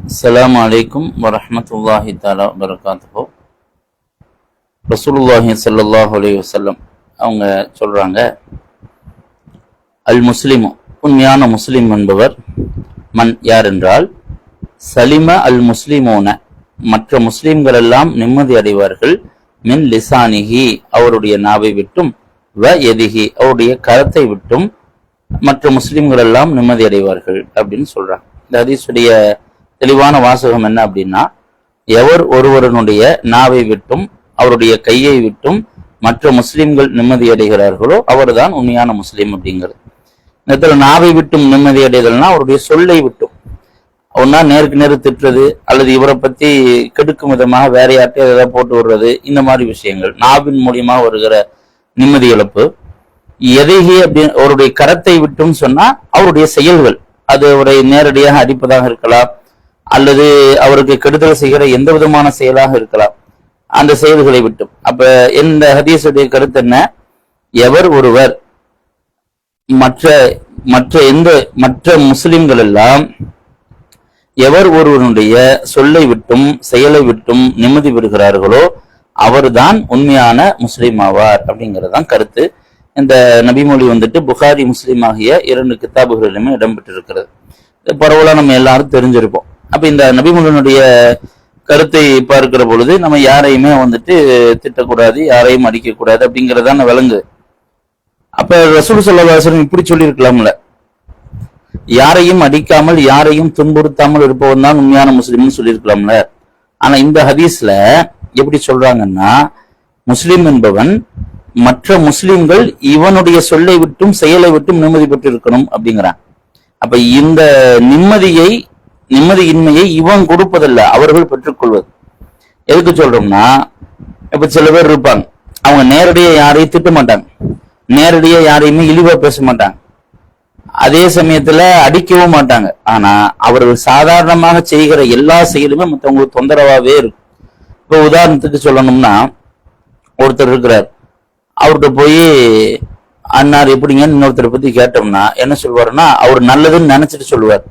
السلام அஸ்ஸலாமு அலைக்கும் வரஹ்மத்துல்லாஹி தஆலா வரகாத்துஹு ரசூலுல்லாஹி ஸல்லல்லாஹு அலைஹி வஸல்லம் அவங்க சொல்கிறாங்க அல் முஸ்லிம் உண்மையான முஸ்லிம் என்பவர் மண் யார் என்றால் சலிம அல் முஸ்லிமோன மற்ற முஸ்லிம்கள் எல்லாம் நிம்மதி அடைவார்கள் மின் லிசானிகி அவருடைய நாவை விட்டும் வ எதிகி அவருடைய கரத்தை விட்டும் மற்ற முஸ்லிம்கள் எல்லாம் நிம்மதி அடைவார்கள் அப்படின்னு சொல்றாங்க இந்த ஹதீஸுடைய தெளிவான வாசகம் என்ன அப்படின்னா எவர் ஒருவருடைய நாவை விட்டும் அவருடைய கையை விட்டும் மற்ற முஸ்லிம்கள் நிம்மதி அடைகிறார்களோ அவர்தான் உண்மையான முஸ்லீம் அப்படிங்கிறது. நேரத்தில் நாவை விட்டும் நிம்மதி அடைதல்னா அவருடைய சொல்லை விட்டும். ஒன்னா நேருக்கு நேரு திட்டுறது அல்லது இவரை பத்தி கெடுக்கும் விதமாக வேற யார்கிட்ட ஏதாவது போட்டு விடுறது இந்த மாதிரி விஷயங்கள். நாவின் மூலியமா வருகிற நிம்மதி இழப்பு. எதைகி அப்படி அவருடைய கரத்தை விட்டும் சொன்னா அவருடைய செயல்கள். அது அவரை நேரடியாக அடிப்பதாக இருக்கலாம் அல்லது அவருக்கு கெடுதல் செய்கிற எந்த விதமான செயலாக இருக்கலாம். அந்த செயல்களை விட்டும். அப்ப இந்த ஹதீஸுடைய கருத்து என்ன? எவர் ஒருவர் மற்ற மற்ற எந்த மற்ற முஸ்லிம்கள் எல்லாம் எவர் ஒருவனுடைய சொல்லை விட்டும் செயலை விட்டும் நிம்மதி பெறுகிறார்களோ அவர்தான் உண்மையான முஸ்லீம் ஆவார் அப்படிங்கறதுதான் கருத்து. இந்த நபிமொழி வந்துட்டு புகாரி முஸ்லீம் ஆகிய இரண்டு கித்தாபுகளிலுமே இடம்பெற்றிருக்கிறது. பரவலாக நம்ம எல்லாரும் தெரிஞ்சிருப்போம். அப்ப இந்த நபிமுகனுடைய கருத்தை பார்க்கிற பொழுது நம்ம யாரையுமே வந்துட்டு திட்டக்கூடாது யாரையும் அடிக்கக்கூடாது அப்படிங்கறதான விலங்கு அப்ப ரசூல் சல்லாஹம் இப்படி சொல்லியிருக்கலாம்ல. யாரையும் அடிக்காமல் யாரையும் துன்புறுத்தாமல் இருப்பவன் தான் உண்மையான முஸ்லீம்னு சொல்லியிருக்கலாம்ல. ஆனா இந்த ஹதீஸ்ல எப்படி சொல்றாங்கன்னா முஸ்லீம் என்பவன் மற்ற முஸ்லிம்கள் இவனுடைய சொல்லை விட்டும் செயலை விட்டும் நிம்மதி பெற்று இருக்கணும் அப்படிங்கிறான். அப்ப இந்த நிம்மதியை நிம்மதியின்மையை இவன் கொடுப்பதல்ல அவர்கள் பெற்றுக்கொள்வது. எதுக்கு சொல்றோம்னா இப்ப சில பேர் இருப்பாங்க. அவங்க நேரடியா யாரையும் திட்ட மாட்டாங்க. நேரடியா யாரையுமே இழிவா பேச மாட்டாங்க. அதே சமயத்துல அடிக்கவும் மாட்டாங்க. ஆனா அவர்கள் சாதாரணமாக செய்கிற எல்லா செயலுமே மற்றவங்களுக்கு தொந்தரவாவே இருக்கும். இப்போ உதாரணத்துக்கு சொல்லணும்னா ஒருத்தர் இருக்கிறார். அவர்கிட்ட போய் அண்ணார் எப்படிங்கன்னு இன்னொருத்தரை பத்தி கேட்டோம்னா என்ன சொல்வாருன்னா அவர் நல்லதுன்னு நினைச்சிட்டு சொல்லுவார்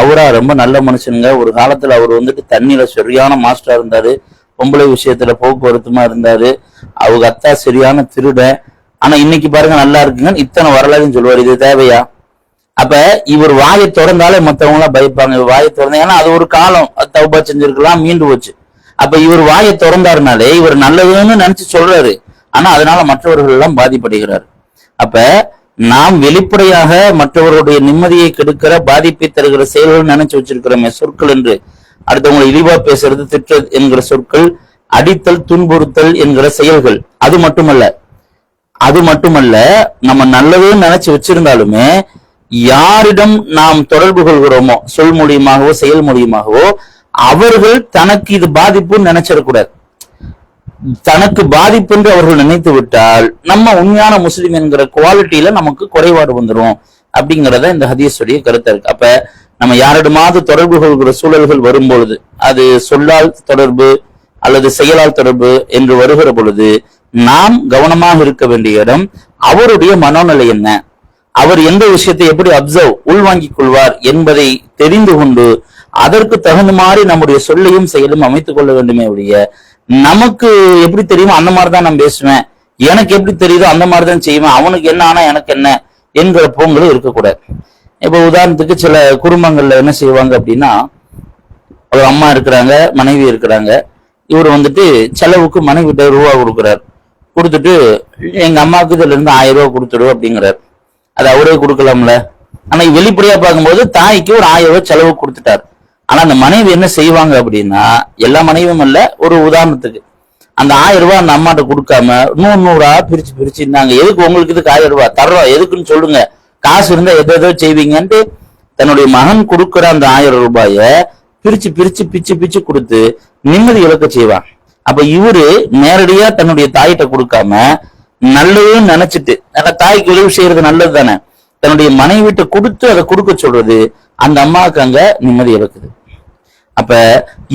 அவரா ரொம்ப நல்ல மனுஷனுங்க. ஒரு காலத்துல அவர் வந்துட்டு தண்ணியில சரியான மாஸ்டரா இருந்தாரு. பொம்பளை விஷயத்துல போக்குவரத்துமா இருந்தாரு. அவங்க அத்தா சரியான திருட. ஆனா இன்னைக்கு பாருங்க நல்லா இருக்குங்க இத்தனை வரலாறுன்னு சொல்லுவார். இது தேவையா? அப்ப இவர் வாயை திறந்தாலே மத்தவங்க எல்லாம் பயப்பாங்க. இவர் வாயை திறந்த ஏன்னா அது ஒரு காலம். அது தௌபா செஞ்சிருக்கலாம் மீண்டு போச்சு. அப்ப இவர் வாயை திறந்தாருனாலே இவர் நல்லதுன்னு நினைச்சு சொல்றாரு. ஆனா அதனால மற்றவர்கள் எல்லாம் பாதிப்படைகிறார். அப்ப நாம் வெளிப்படையாக மற்றவர்களுடைய நிம்மதியை கெடுக்கிற பாதிப்பை தருகிற செயல்கள் நினைச்சு வச்சிருக்கிறோமே சொற்கள் என்று. அடுத்தவங்களை இழிவா பேசுறது திட்டுறது என்கிற சொற்கள் அடித்தல் துன்புறுத்தல் என்கிற செயல்கள். அது மட்டுமல்ல அது மட்டுமல்ல நம்ம நல்லதே நினைச்சு வச்சிருந்தாலுமே யாரிடம் நாம் தொடர்பு கொள்கிறோமோ சொல் மூலியமாகவோ செயல் மூலியமாகவோ அவர்கள் தனக்கு இது பாதிப்புன்னு நினைச்சிடக்கூடாது. தனக்கு பாதிப்பு என்று அவர்கள் நினைத்து விட்டால் நம்ம உண்மையான முஸ்லீம் என்கிற குவாலிட்டியில நமக்கு குறைபாடு வந்துடும் அப்படிங்கறத இந்த ஹதீஸுடைய கருத்து இருக்கு. அப்ப நம்ம யாரிடமாவது தொடர்பு கொள்கிற சூழல்கள் வரும்பொழுது அது சொல்லால் தொடர்பு அல்லது செயலால் தொடர்பு என்று வருகிற பொழுது நாம் கவனமாக இருக்க வேண்டிய இடம் அவருடைய மனோநிலை என்ன? அவர் எந்த விஷயத்தை எப்படி அப்சர்வ் உள்வாங்கிக் கொள்வார் என்பதை தெரிந்து கொண்டு அதற்கு தகுந்த மாதிரி நம்முடைய சொல்லையும் செயலும் அமைத்துக் கொள்ள வேண்டுமே உடைய நமக்கு எப்படி தெரியுமோ அந்த மாதிரி தான் நான் பேசுவேன். எனக்கு எப்படி தெரியுதோ அந்த மாதிரி தான் செய்வேன். அவனுக்கு என்ன ஆனா எனக்கு என்ன என்கிற போங்களும் இருக்கக்கூடாது. இப்ப உதாரணத்துக்கு சில குடும்பங்கள்ல என்ன செய்வாங்க அப்படின்னா ஒரு அம்மா இருக்கிறாங்க மனைவி இருக்கிறாங்க. இவர் வந்துட்டு செலவுக்கு மனைவிட்ட ரூபா கொடுக்குறாரு. கொடுத்துட்டு எங்க அம்மாவுக்கு இதுல இருந்து ஆயிரம் ரூபாய் கொடுத்துடு அப்படிங்கிறார். அது அவரே கொடுக்கலாம்ல. ஆனா வெளிப்படையா பார்க்கும்போது தாய்க்கு ஒரு ஆயிரம் ரூபாய் செலவு கொடுத்துட்டார். ஆனா அந்த மனைவி என்ன செய்வாங்க அப்படின்னா எல்லா மனைவியும் இல்ல ஒரு உதாரணத்துக்கு. அந்த ஆயிரம் ரூபாய் அந்த அம்மாட்ட கொடுக்காம நூறு நூறா பிரிச்சு பிரிச்சு இருந்தாங்க. எதுக்கு உங்களுக்கு இதுக்கு ஆயிரம் ரூபாய்? தர்றோம். எதுக்குன்னு சொல்லுங்க. காசு இருந்தா எதோ எதோ செய்வீங்கன்ட்டு தன்னுடைய மகன் கொடுக்குற அந்த ஆயிரம் ரூபாய பிரிச்சு பிரிச்சு பிச்சு பிச்சு கொடுத்து நிம்மதி இழக்க செய்வான் அப்ப இவரு நேரடியா தன்னுடைய தாயிட்ட கொடுக்காம நல்லதுன்னு நினைச்சிட்டு ஏன்னா தாய்க்கு உதவி செய்யறது நல்லது தானே தன்னுடைய மனைவிட்ட கொடுத்து அதை கொடுக்க சொல்றது அந்த அம்மாவுக்கு அங்க நிம்மதி இழக்குது. அப்ப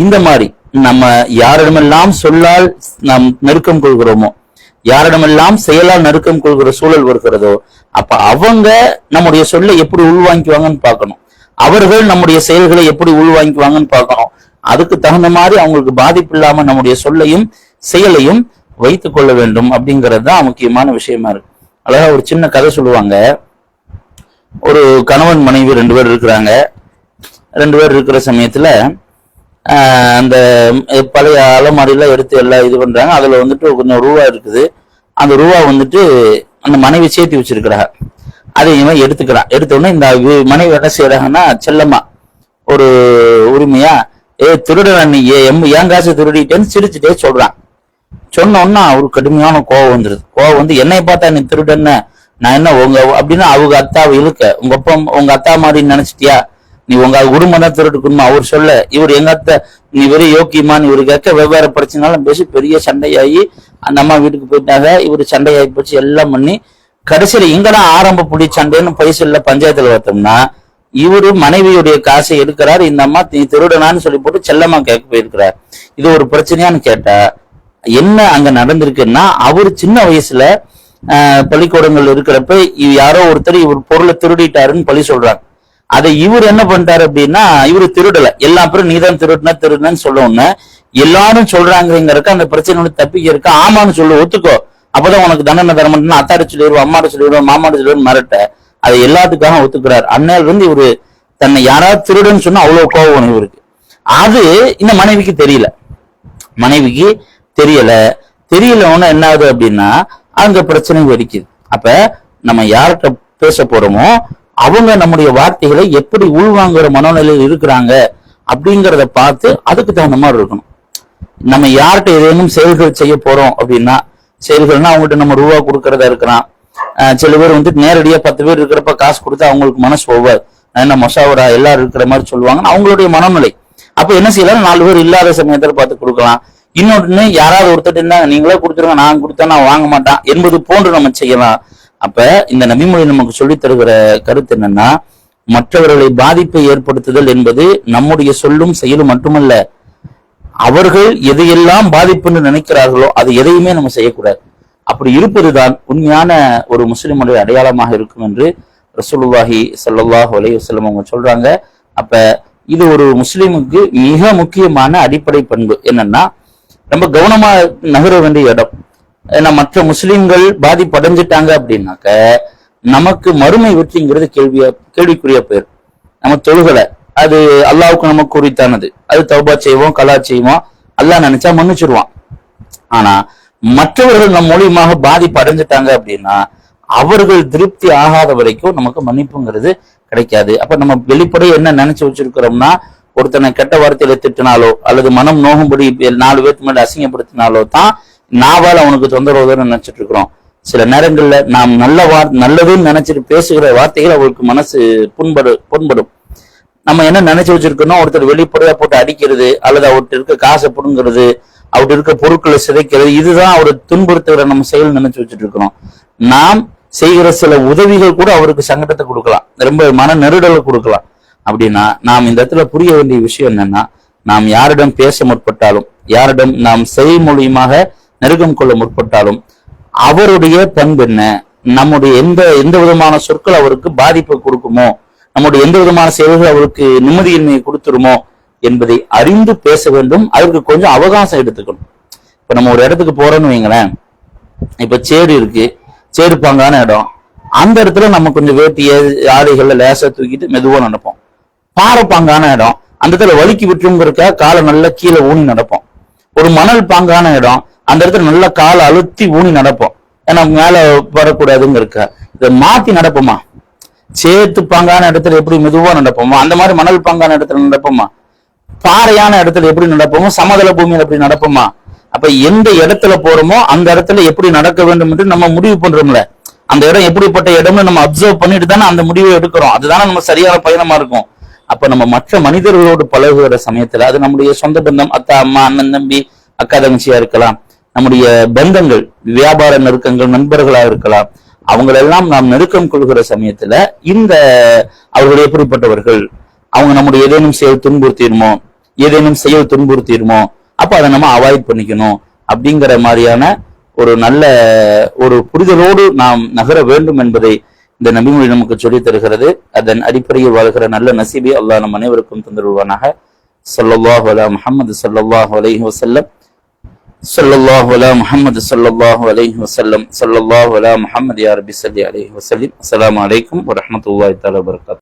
இந்த மாதிரி நம்ம யாரிடமெல்லாம் சொல்லால் நாம் நெருக்கம் கொள்கிறோமோ யாரிடமெல்லாம் செயலால் நெருக்கம் கொள்கிற சூழல் வருகிறதோ அப்ப அவங்க நம்முடைய சொல்லை எப்படி உள்வாங்கிக்குவாங்கன்னு பார்க்கணும். அவர்கள் நம்முடைய செயல்களை எப்படி உள்வாங்கிக்குவாங்கன்னு பார்க்கணும். அதுக்கு தகுந்த மாதிரி அவங்களுக்கு பாதிப்பு இல்லாம நம்முடைய சொல்லையும் செயலையும் வைத்துக் கொள்ள வேண்டும் அப்படிங்கிறது தான் முக்கியமான விஷயமா இருக்கு. அழகா ஒரு சின்ன கதை சொல்லுவாங்க. ஒரு கணவன் மனைவி ரெண்டு பேர் இருக்கிறாங்க. ரெண்டு பேர் இருக்கிற சமயத்துல அந்த பழைய அலமாரிலாம் எடுத்து எல்லாம் இது பண்ணுறாங்க அதில் வந்துட்டு கொஞ்சம் ரூபா இருக்குது. அந்த ரூபா வந்துட்டு அந்த மனைவி சேர்த்து வச்சிருக்கிறாங்க அதை இவன் எடுத்துக்கிறான். எடுத்தோடனே இந்த மனைவி என்ன செய்யறாங்கன்னா செல்லம்மா ஒரு உரிமையா ஏ திருடன் நீ ஏ- எம் என் காசு திருடிட்டேன்னு சிரிச்சுட்டே சொல்றான். சொன்னோன்னா உடனே அவருக்கு கடுமையான கோவம் வந்துருது. கோவம் வந்து என்னை பார்த்தா நீ திருடன்னு? நான் என்ன உங்க அப்படின்னு அவங்க அத்தாவை இழுக்க உங்க அப்பா உங்க அத்தா மாதிரி நினைச்சிட்டியா? நீ உங்க குடும்பம் தான் திருட்டுக்கணுமா அவர் சொல்ல இவர் எங்கத்த அத்தை நீ வெறும் யோக்கியமான்னு இவரு கேட்க வெவ்வேறு பிரச்சனைகளும் பேசி பெரிய சண்டையாகி அந்த அம்மா வீட்டுக்கு போயிட்டாங்க. இவர் சண்டையாகி போச்சு எல்லாம் பண்ணி கடைசியில் எங்கடா ஆரம்ப புடி சண்டைன்னு பைசல்ல பஞ்சாயத்துல பார்த்தோம்னா இவரு மனைவியுடைய காசை எடுக்கிறார் இந்த அம்மா நீ திருடனான்னு சொல்லி போட்டு செல்லம்மா கேட்க போயிருக்கிறார். இது ஒரு பிரச்சனையான்னு கேட்டா என்ன அங்க நடந்திருக்குன்னா அவர் சின்ன வயசுல பள்ளிக்கூடங்கள் இருக்கிறப்ப யாரோ ஒருத்தர் இவர் பொருளை திருடிட்டாருன்னு பழி சொல்றாங்க. அதை இவர் என்ன பண்ணிட்டாரு அப்படின்னா இவரு திருடல. எல்லா பேரும் நீதான் திருடுனா திருடுனன்னு சொல்ல உடனே எல்லாரும் சொல்றாங்கிறங்கிறக்க அந்த பிரச்சனை தப்பிக்க இருக்க. ஆமான்னு சொல்லு ஒத்துக்கோ. அப்பதான் உனக்கு தண்டனை தர மாட்டேன்னு அத்தாடி சொல்லிடுவோம் அம்மாட்ட சொல்லிடுவோம் மாமாட்ட சொல்லிடுவோம் மிரட்ட. அதை எல்லாத்துக்காக ஒத்துக்கிறார். அன்னையில இருந்து இவரு தன்னை யாராவது திருடுன்னு சொன்னா அவ்வளவு கோவம் இவருக்கு. அது இந்த மனைவிக்கு தெரியல. மனைவிக்கு தெரியல. தெரியலன்னு என்ன ஆகுது அப்படின்னா அங்க பிரச்சனை வெடிக்குது. அப்ப நம்ம யார்கிட்ட பேச போறோமோ அவங்க நம்முடைய வார்த்தைகளை எப்படி உள்வாங்குற மனநிலையில் இருக்கிறாங்க அப்படிங்கிறத பார்த்து அதுக்கு தகுந்த மாதிரி இருக்கணும். நம்ம யார்கிட்ட ஏதேனும் செயல்கள் செய்ய போறோம் அப்படின்னா செயல்கள்னா அவங்ககிட்ட நம்ம ரூபா கொடுக்கறதா இருக்கலாம். அஹ் சில பேர் வந்து நேரடியா பத்து பேர் இருக்கிறப்ப காசு கொடுத்து அவங்களுக்கு மனசு ஒவ்வாது. என்ன மொசாவரா எல்லாரும் இருக்கிற மாதிரி சொல்லுவாங்க அவங்களுடைய மனநிலை. அப்ப என்ன செய்யலாம்? நாலு பேர் இல்லாத சமயத்துல பார்த்து கொடுக்கலாம். இன்னொன்னு யாராவது ஒருத்தர் என்ன நீங்களே கொடுத்துருங்க நான் கொடுத்தா நான் வாங்க மாட்டான். என்பது போன்று நம்ம செய்யலாம். அப்ப இந்த நபிமொழி நமக்கு சொல்லி தருகிற கருத்து என்னன்னா மற்றவர்களை பாதிப்பை ஏற்படுத்துதல் என்பது நம்முடைய சொல்லும் செயலும் மட்டுமல்ல அவர்கள் எதையெல்லாம் பாதிப்புன்னு நினைக்கிறார்களோ அது எதையுமே நம்ம செய்யக்கூடாது. அப்படி இருப்பதுதான் உண்மையான ஒரு முஸ்லிமுடைய அடையாளமாக இருக்கும் என்று ரசூலுல்லாஹி சல்லாஹ் அலையுசல்லம் அவங்க சொல்றாங்க. அப்ப இது ஒரு முஸ்லிமுக்கு மிக முக்கியமான அடிப்படை பண்பு. என்னன்னா ரொம்ப கவனமா நகர வேண்டிய இடம். மற்ற முஸ்லிம்கள் பாதிப்படைஞ்சிட்டாங்க அப்படின்னாக்க நமக்கு மறுமை வெற்றிங்கிறது கேள்வியா கேள்விக்குரிய பேர் நம்ம தொழுகலை. அது அல்லாவுக்கு நமக்கு குறித்தானது. அது தௌபா செய்வோம் கலா செய்வோம். அல்லாஹ் நினைச்சா மன்னிச்சிருவான். ஆனா மற்றவர்கள் நம் மூலியமாக பாதிப்பு அடைஞ்சிட்டாங்க அப்படின்னா அவர்கள் திருப்தி ஆகாத வரைக்கும் நமக்கு மன்னிப்புங்கிறது கிடைக்காது. அப்ப நம்ம வெளிப்படையை என்ன நினைச்சு வச்சிருக்கிறோம்னா ஒருத்தனை கெட்ட வார்த்தையில திட்டினாலோ அல்லது மனம் நோகும்படி நாலு பேருக்கு மேல அசிங்கப்படுத்தினாலோ தான் நாவால் அவனுக்கு தொந்தரவு தான் நினைச்சிட்டு இருக்கிறோம். சில நேரங்கள்ல நாம் நல்ல வார் நல்லதுன்னு நினைச்சிட்டு பேசுகிற வார்த்தைகள் அவருக்கு மனசு புண்படு புண்படும். நம்ம என்ன நினைச்சு வச்சிருக்கோம்னா ஒருத்தர் வெளிப்படையா போட்டு அடிக்கிறது அல்லது அவர்கிட்ட இருக்க காசை புடுங்கிறது அவர்கிட்ட இருக்க பொருட்களை சிதைக்கிறது இதுதான் அவரை துன்புறுத்துகிற நம்ம செயல் நினைச்சு வச்சுட்டு இருக்கிறோம். நாம் செய்கிற சில உதவிகள் கூட அவருக்கு சங்கடத்தை கொடுக்கலாம். ரொம்ப மன நெருடலை கொடுக்கலாம். அப்படின்னா நாம் இந்த இடத்துல புரிய வேண்டிய விஷயம் என்னன்னா நாம் யாரிடம் பேச முற்பட்டாலும் யாரிடம் நாம் செய் மூலியமாக நெருக்கம் கொள்ள முற்பட்டாலும் அவருடைய பண்பு என்ன? நம்முடைய எந்த எந்த விதமான சொற்கள் அவருக்கு பாதிப்பை கொடுக்குமோ நம்முடைய எந்த விதமான செயல்கள் அவருக்கு நிம்மதியின்மையை கொடுத்துருமோ என்பதை அறிந்து பேச வேண்டும். அதற்கு கொஞ்சம் அவகாசம் எடுத்துக்கணும். இப்ப நம்ம ஒரு இடத்துக்கு போறோம்னு வைங்களேன். இப்ப சேடு இருக்கு. சேடு பாங்கான இடம். அந்த இடத்துல நம்ம கொஞ்சம் வேட்டிய ஆடைகள்ல லேசா தூக்கிட்டு மெதுவா நடப்போம். பாறை பாங்கான இடம். அந்த இடத்துல வலிக்கு விட்டுங்கிறக்க காலை நல்லா கீழே ஊனி நடப்போம். ஒரு மணல் பாங்கான இடம். அந்த இடத்துல நல்லா காலை அழுத்தி ஊனி நடப்போம். ஏன்னா மேல வரக்கூடாதுங்க இருக்கா இதை மாத்தி நடப்போமா? சேத்து பங்கான இடத்துல எப்படி மெதுவா நடப்போமா? அந்த மாதிரி மணல் பங்கான இடத்துல நடப்போமா? பாறையான இடத்துல எப்படி நடப்போமோ? சமதள பூமியில எப்படி நடப்போமா? அப்ப எந்த இடத்துல போறோமோ அந்த இடத்துல எப்படி நடக்க வேண்டும் என்று நம்ம முடிவு பண்றோம்ல. அந்த இடம் எப்படிப்பட்ட இடம்னு நம்ம அப்சர்வ் பண்ணிட்டு தானே அந்த முடிவை எடுக்கிறோம். அதுதானே நம்ம சரியான பயணமா இருக்கும். அப்ப நம்ம மற்ற மனிதர்களோடு பழகுகிற சமயத்துல அது நம்முடைய சொந்த பந்தம் அத்தா அம்மா அண்ணன் தம்பி அக்கா தங்கச்சியா இருக்கலாம். நம்முடைய பந்தங்கள் வியாபார நெருக்கங்கள் நண்பர்களா இருக்கலாம் அவங்களெல்லாம் நாம் நெருக்கம் கொள்கிற சமயத்துல இந்த அவர்கள் எப்படிப்பட்டவர்கள்? அவங்க நம்முடைய ஏதேனும் செயல் துன்புறுத்திடுமோ? ஏதேனும் செயல் துன்புறுத்திடுமோ? அப்ப அதை நம்ம அவாய்ட் பண்ணிக்கணும். அப்படிங்கிற மாதிரியான ஒரு நல்ல ஒரு புரிதலோடு நாம் நகர வேண்டும் என்பதை இந்த நபிமொழி நமக்கு சொல்லித் தருகிறது. அதன் அடிப்படையில் வாழ்கிற நல்ல நசீபை அல்லாஹ் நம் அனைவருக்கும் தந்துருவானாக ஸல்லல்லாஹு அலா முஹம்மது ஸல்லல்லாஹு அலைஹி வசல்லம் صلى الله على محمد صلى الله عليه وسلم. صلى الله على محمد يا ربي صلي عليه وسلم. السلام عليكم ورحمة الله تعالى وبركاته.